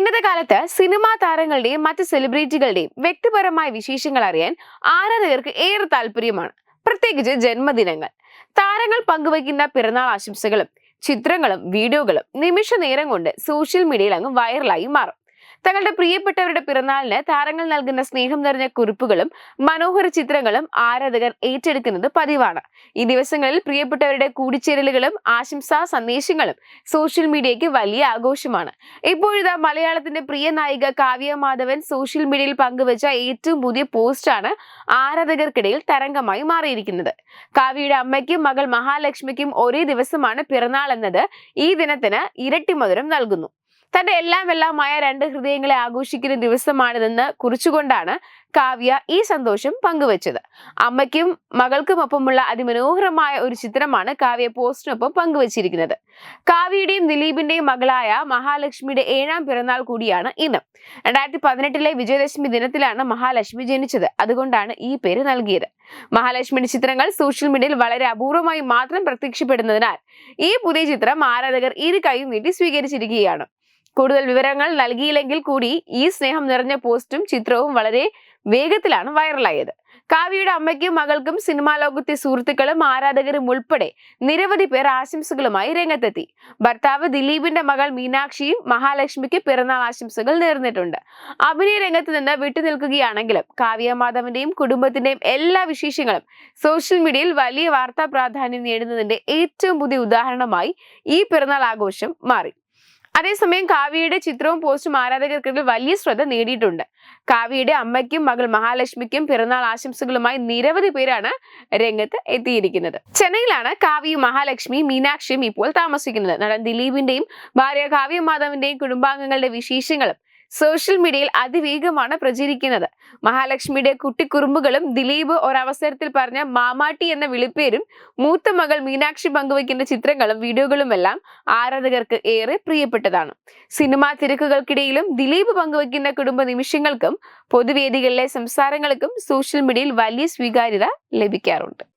ഇന്നത്തെ കാലത്ത് സിനിമാ താരങ്ങളുടെയും മറ്റ് സെലിബ്രിറ്റികളുടെയും വ്യക്തിപരമായ വിശേഷങ്ങൾ അറിയാൻ ആരാധകർക്ക് ഏറെ താല്പര്യമാണ്. പ്രത്യേകിച്ച് ജന്മദിനങ്ങൾ. താരങ്ങൾ പങ്കുവയ്ക്കുന്ന പിറന്നാൾ ആശംസകളും ചിത്രങ്ങളും വീഡിയോകളും നിമിഷ നേരം കൊണ്ട് സോഷ്യൽ മീഡിയയിൽ അങ്ങ് വൈറലായി മാറും. തങ്ങളുടെ പ്രിയപ്പെട്ടവരുടെ പിറന്നാളിന് താരങ്ങൾ നൽകുന്ന സ്നേഹം നിറഞ്ഞ കുറിപ്പുകളും മനോഹര ചിത്രങ്ങളും ആരാധകർ ഏറ്റെടുക്കുന്നത് പതിവാണ്. ഈ ദിവസങ്ങളിൽ പ്രിയപ്പെട്ടവരുടെ കൂടിച്ചേരലുകളും ആശംസാ സന്ദേശങ്ങളും സോഷ്യൽ മീഡിയയ്ക്ക് വലിയ ആഘോഷമാണ്. ഇപ്പോഴിതാ മലയാളത്തിന്റെ പ്രിയ നായിക കാവ്യ മാധവൻ സോഷ്യൽ മീഡിയയിൽ പങ്കുവച്ച ഏറ്റവും പുതിയ പോസ്റ്റാണ് ആരാധകർക്കിടയിൽ തരംഗമായി മാറിയിരിക്കുന്നത്. കാവ്യയുടെ അമ്മയ്ക്കും മകൾ മഹാലക്ഷ്മിക്കും ഒരേ ദിവസമാണ് പിറന്നാൾ എന്നത് ഈ ദിനത്തിന് ഇരട്ടി മധുരം നൽകുന്നു. തന്റെ എല്ലാം എല്ലാമായ രണ്ട് ഹൃദയങ്ങളെ ആഘോഷിക്കുന്ന ദിവസമാണിതെന്ന് കുറിച്ചുകൊണ്ടാണ് കാവ്യ ഈ സന്തോഷം പങ്കുവച്ചത്. അമ്മയ്ക്കും മകൾക്കുമൊപ്പമുള്ള അതിമനോഹരമായ ഒരു ചിത്രമാണ് കാവ്യ പോസ്റ്റിനൊപ്പം പങ്കുവച്ചിരിക്കുന്നത്. കാവ്യയുടെയും ദിലീപിന്റെയും മകളായ മഹാലക്ഷ്മിയുടെ ഏഴാം പിറന്നാൾ കൂടിയാണ് ഇന്ന്. രണ്ടായിരത്തി പതിനെട്ടിലെ വിജയദശമി ദിനത്തിലാണ് മഹാലക്ഷ്മി ജനിച്ചത്. അതുകൊണ്ടാണ് ഈ പേര് നൽകിയത്. മഹാലക്ഷ്മിയുടെ ചിത്രങ്ങൾ സോഷ്യൽ മീഡിയയിൽ വളരെ അപൂർവമായി മാത്രം പ്രത്യക്ഷപ്പെടുന്നതിനാൽ ഈ പുതിയ ചിത്രം ആരാധകർ ഇരു കൈയും നീട്ടി സ്വീകരിച്ചിരിക്കുകയാണ്. കൂടുതൽ വിവരങ്ങൾ നൽകിയില്ലെങ്കിൽ കൂടി ഈ സ്നേഹം നിറഞ്ഞ പോസ്റ്റും ചിത്രവും വളരെ വേഗത്തിലാണ് വൈറലായത്. കാവ്യയുടെ അമ്മയ്ക്കും മകൾക്കും സിനിമാ ലോകത്തെ സുഹൃത്തുക്കളും ആരാധകരും ഉൾപ്പെടെ നിരവധി പേർ ആശംസകളുമായി രംഗത്തെത്തി. ഭർത്താവ് ദിലീപിന്റെ മകൾ മീനാക്ഷിയും മഹാലക്ഷ്മിക്ക് പിറന്നാൾ ആശംസകൾ നേർന്നിട്ടുണ്ട്. അഭിനയ രംഗത്ത് നിന്ന് വിട്ടുനിൽക്കുകയാണെങ്കിലും കാവ്യ മാധവന്റെയും കുടുംബത്തിന്റെയും എല്ലാ വിശേഷങ്ങളും സോഷ്യൽ മീഡിയയിൽ വലിയ വാർത്താ പ്രാധാന്യം നേടുന്നതിന്റെ ഏറ്റവും പുതിയ ഉദാഹരണമായി ഈ പിറന്നാൾ ആഘോഷം മാറി. അതേസമയം കാവ്യയുടെ ചിത്രവും പോസ്റ്റും ആരാധകർക്കിടയിൽ വലിയ ശ്രദ്ധ നേടിയിട്ടുണ്ട്. കാവ്യയുടെ അമ്മയ്ക്കും മകൾ മഹാലക്ഷ്മിക്കും പിറന്നാൾ ആശംസകളുമായി നിരവധി പേരാണ് രംഗത്ത് എത്തിയിരിക്കുന്നത്. ചെന്നൈയിലാണ് കാവ്യയും മഹാലക്ഷ്മിയും മീനാക്ഷിയും ഇപ്പോൾ താമസിക്കുന്നത്. നടൻ ദിലീപിന്റെയും ഭാര്യ കാവ്യ മാധവന്റെയും കുടുംബാംഗങ്ങളുടെ വിശേഷങ്ങളും സോഷ്യൽ മീഡിയയിൽ അതിവേഗമാണ് പ്രചരിക്കുന്നത്. മഹാലക്ഷ്മിയുടെ കുട്ടിക്കുറുമ്പുകളും ദിലീപ് ഒരവസരത്തിൽ പറഞ്ഞ മാമാട്ടി എന്ന വിളിപ്പേരും മൂത്ത മകൾ മീനാക്ഷി പങ്കുവയ്ക്കുന്ന ചിത്രങ്ങളും വീഡിയോകളുമെല്ലാം ആരാധകർക്ക് ഏറെ പ്രിയപ്പെട്ടതാണ്. സിനിമാ തിരക്കുകൾക്കിടയിലും ദിലീപ് പങ്കുവയ്ക്കുന്ന കുടുംബ നിമിഷങ്ങൾക്കും പൊതുവേദികളിലെ സംസാരങ്ങൾക്കും സോഷ്യൽ മീഡിയയിൽ വലിയ സ്വീകാര്യത ലഭിക്കാറുണ്ട്.